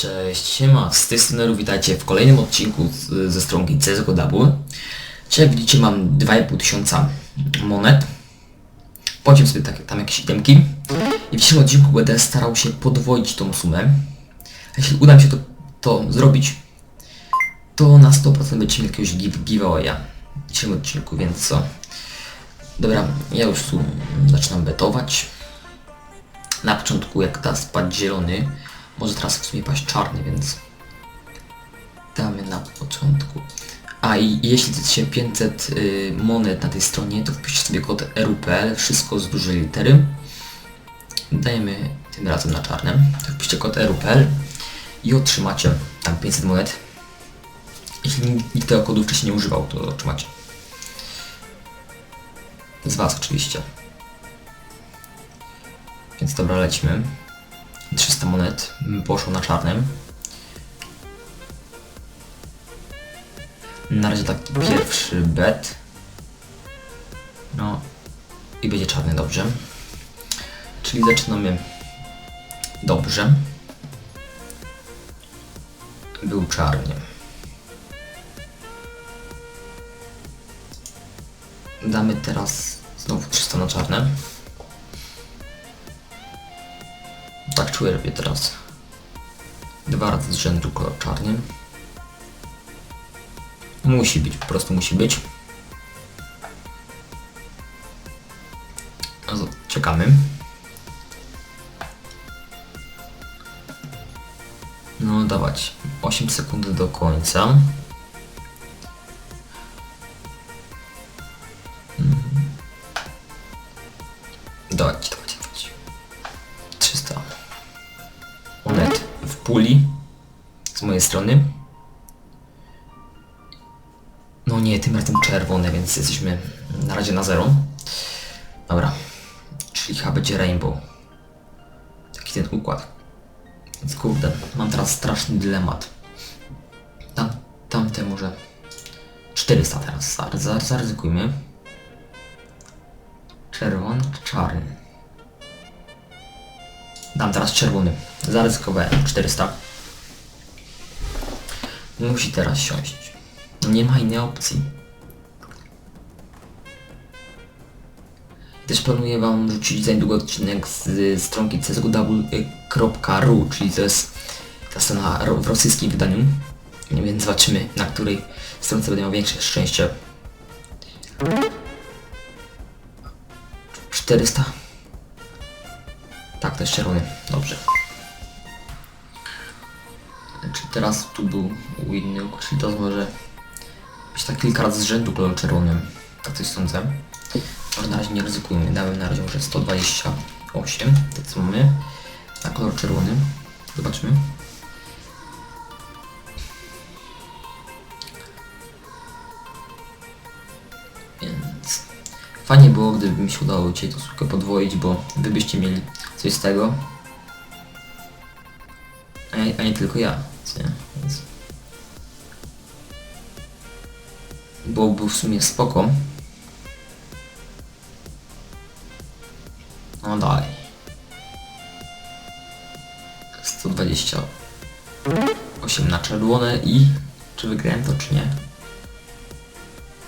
Cześć, siema, z tej strony witajcie w kolejnym odcinku z, ze stronki CSGO Double. Dzisiaj widzicie mam 2,5 tysiąca monet. Płaciłem sobie takie, tam jakieś itemki. I w dzisiejszym odcinku będę starał się podwoić tą sumę. Jeśli uda mi się to, to zrobić, to na 100% będziecie mieli jakiegoś give, giveawaya w dzisiejszym odcinku, więc co? Dobra, ja już tu zaczynam betować. Na początku jak da spadł zielony, może teraz w sumie paść czarny, więc damy na początku. A i jeśli chcecie 500 y, monet na tej stronie, to wpiszcie sobie kod RUPL, wszystko z dużej litery. Dajemy tym razem na czarne. To wpiszcie kod RUPL i otrzymacie tam 500 monet. Jeśli nikt- nikt tego kodu wcześniej nie używał, to otrzymacie. Z Was oczywiście. Więc dobra, lecimy. 300 monet poszło na czarnym. Na razie taki pierwszy bet. No i będzie czarny dobrze. Czyli zaczynamy dobrze. Był czarny. Damy teraz znowu 300 na czarne. Czuję, robię teraz dwa razy z rzędu kolor czarny. Musi być, po prostu musi być. Czekamy. No dawać 8 sekund do końca. Strony. No nie, tym razem czerwone, więc jesteśmy na razie na zero. Dobra, czyli chyba będzie rainbow. Taki ten układ. Więc kurde, mam teraz straszny dylemat. Tam, tamte może 400 teraz, zar- zar- zaryzykujmy. Czerwony czy czarny? Dam teraz czerwony. Zaryzykowałem 400. Musi teraz siąść. Nie ma innej opcji. Też planuję wam rzucić za niedługo odcinek z stronki csgw.ru, czyli to jest ta strona ro- w rosyjskim wydaniu. Więc zobaczymy, na której stronce będę miał większe szczęście. 400. Tak, to jest czerwony. Dobrze. Czy teraz tu był winny, czyli to może być tak kilka razy z rzędu kolor czerwonym. Tak coś sądzę. Może na razie nie ryzykujmy. Dałem na razie może 128. To co mamy na kolor czerwony. Zobaczmy. Więc fajnie było, gdyby mi się udało dzisiaj tą słupkę podwoić, bo wy byście mieli coś z tego. A nie, a nie tylko ja, nie? Więc byłoby w sumie spoko. No dalej. 128 na czerwone i czy wygrałem to czy nie?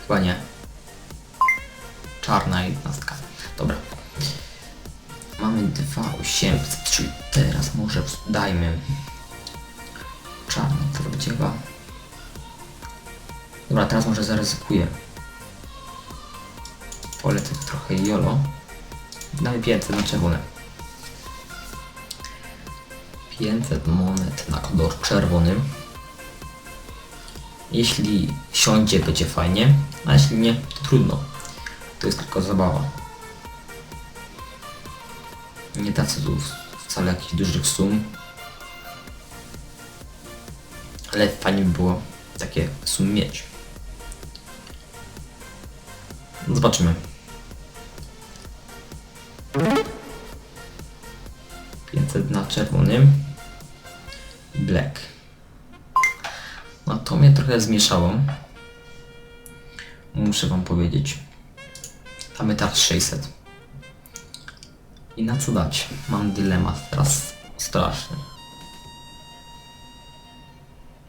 Chyba nie. Czarna jednostka. Dobra. Mamy 2800, czyli teraz może dajmy Dobra, teraz może zaryzykuję. Polecę trochę jolo. Damy 500 na czerwone. 500 monet na kolor czerwony. Jeśli siądzie, będzie fajnie, a jeśli nie, to trudno. To jest tylko zabawa. Nie tacy tu wcale jakichś dużych sum. Ale fajnie by było takie sumy mieć. No Zobaczymy. 500 na czerwonym. Black. No to mnie trochę zmieszało. Muszę wam powiedzieć. Mamy teraz 600. I na co dać? Mam dylemat teraz straszny.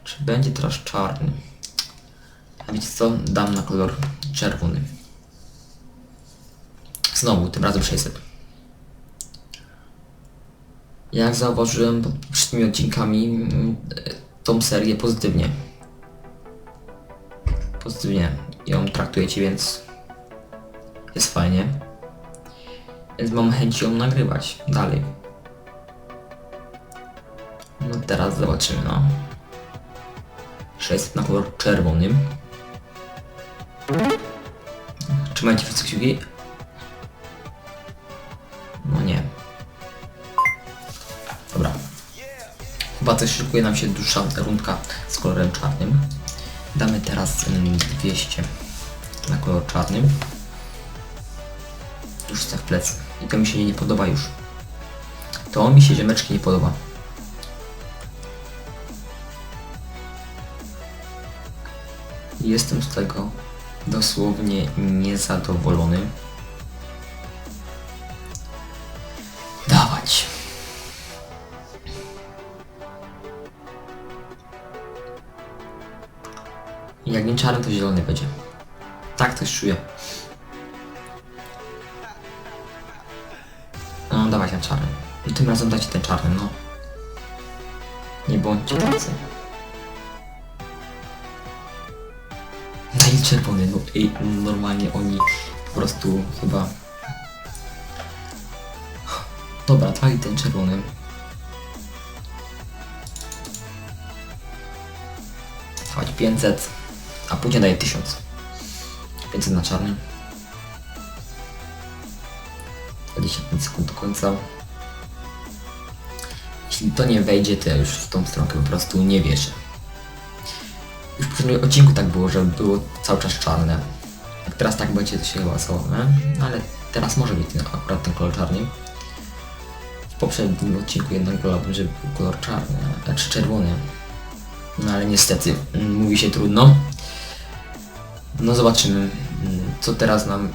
Czy będzie teraz czarny? A wiecie co? Dam na kolor czerwony. Znowu, tym razem 600. Jak zauważyłem pod poprzednimi odcinkami, mm, e, tą serię pozytywnie. Pozytywnie ją traktujecie, więc jest fajnie. Więc mam chęć ją nagrywać dalej. No teraz zobaczymy, no. 600 na kolor czerwony. Trzymajcie wszyscy kciuki. No nie. Dobra. Chyba też szykuje nam się dłuższa rundka z kolorem czarnym. Damy teraz mm, 200 na kolor czarnym. Już chcę w plecy. I to mi się nie podoba już. To mi się ziemeczki nie podoba. Jestem z tego dosłownie niezadowolony. Dawać. Jak nie czarny, to zielony będzie. Tak też czuję. No, dawaj ten czarny. Tym razem dajcie ten czarny, no. Nie bądźcie tacy. Daj czerwony, no i normalnie oni po prostu chyba... Dobra, daj ten czerwony. Dawaj 500, a później daję 1000. 500 na czarnym. 25 sekund do końca. Jeśli to nie wejdzie, to ja już w tą stronkę po prostu nie wierzę. Poprzednim odcinku tak było, że było cały czas czarne. Jak teraz tak będzie, to się chyba słabne. No ale teraz może być akurat ten kolor czarny. W poprzednim odcinku jednak wolałbym, żeby był kolor czarny, znaczy czerwony. No ale niestety, mm, mówi się trudno. No zobaczymy, mm, co teraz nam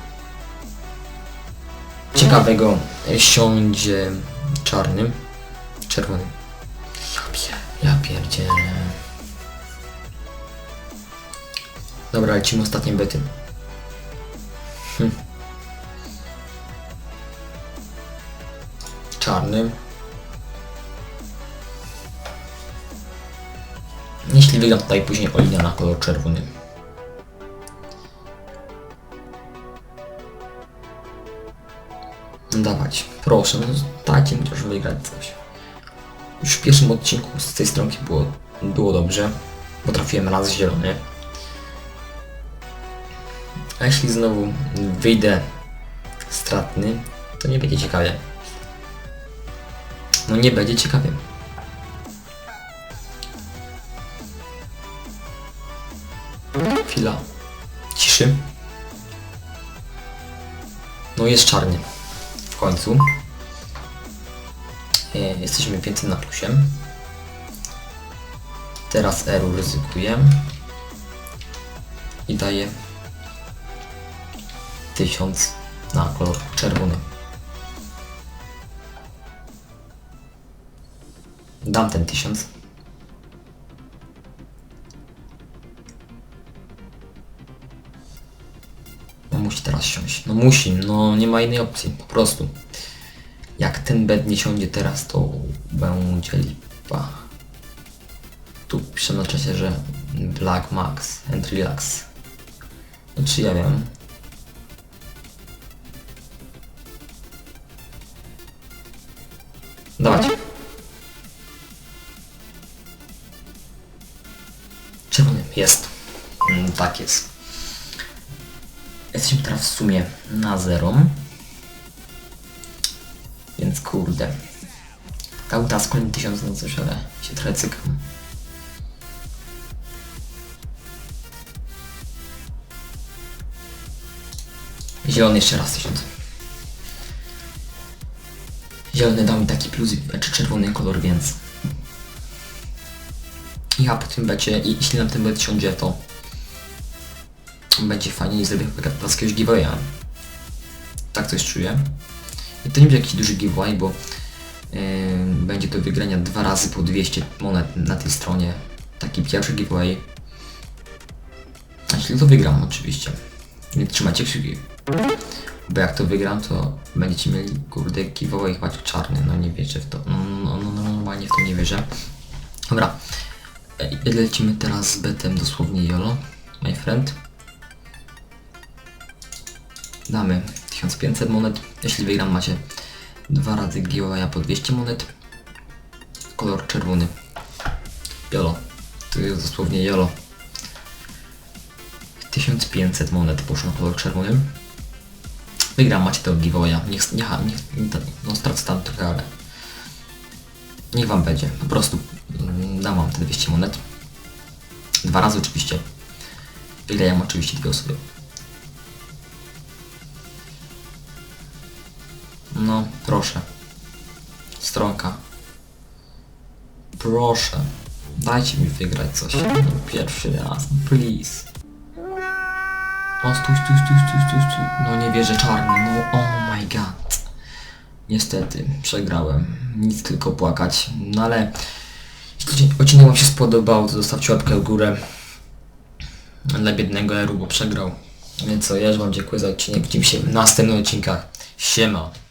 ciekawego siądzie czarnym, pier, ja pierdzielę. Dobra, lecimy ostatnie bety. Hm. Czarny. Jeśli wygram tutaj później Olinia na kolor czerwony. Dawać, proszę, no dajcie mi też wygrać coś. Już w pierwszym odcinku z tej stronki było, było dobrze, bo trafiłem raz zielony. A jeśli znowu wyjdę stratny, to nie będzie ciekawie. No nie będzie ciekawie. Chwila. Ciszy. No jest czarny. W końcu. E, Jesteśmy więcej na plusie. Teraz Eru ryzykuję. I daję 1000 na kolor czerwony. Dam ten 1000. No musi teraz siąść. No musi, no nie ma innej opcji, po prostu. Jak ten bed nie siądzie teraz, to będzie lipa. Tu piszę na czasie, że Black Max and Relax. No czy ja wiem? Jest. Mm, tak jest. Jesteśmy teraz w sumie na zero. Więc kurde. Kauta z kolejnym tysiąc na coś, ale się trochę cykam. Zielony jeszcze raz tysiąc. Zielony dał mi taki plus, czy czerwony kolor, więc... Ja po tym becie, i jeśli na tym bet siądzie, to będzie fajnie i zrobię chyba jakiegoś giveawaya. Tak coś czuję. I to nie będzie jakiś duży giveaway, bo yy, będzie do wygrania dwa razy po 200 monet na tej stronie. taki pierwszy giveaway. A jeśli to wygram oczywiście. Nie trzymajcie kciuki. Bo jak to wygram, to będziecie mieli kurde giveaway chyba czarny. No nie wierzę w to. No, no, no, no normalnie w to nie wierzę. Dobra. E, Lecimy teraz z betem dosłownie YOLO, my friend. Damy 1500 monet. Jeśli wygram macie dwa razy giveawaya po 200 monet. Kolor czerwony. YOLO. To jest dosłownie YOLO. 1500 monet poszło na kolor czerwony. Wygram, macie tego giveawaya. Niech, niech, niech, niech no stracę tam trochę, ale niech wam będzie. Po prostu dam wam te 200 monet. Dwa razy oczywiście. Wygrają oczywiście dwie osoby. No, proszę. Stronka. Proszę. Dajcie mi wygrać coś. No, pierwszy raz. Please. O, stój, stój, stój, stój, stój, stój. No nie wierzę, czarny. No, oh my god. Niestety, przegrałem. Nic tylko płakać. No ale... Jeśli odcinek wam się spodobał, to zostawcie łapkę w górę. Dla biednego Eru, bo przegrał. Więc co, ja już wam dziękuję za odcinek. Widzimy się w następnych odcinkach. Siema.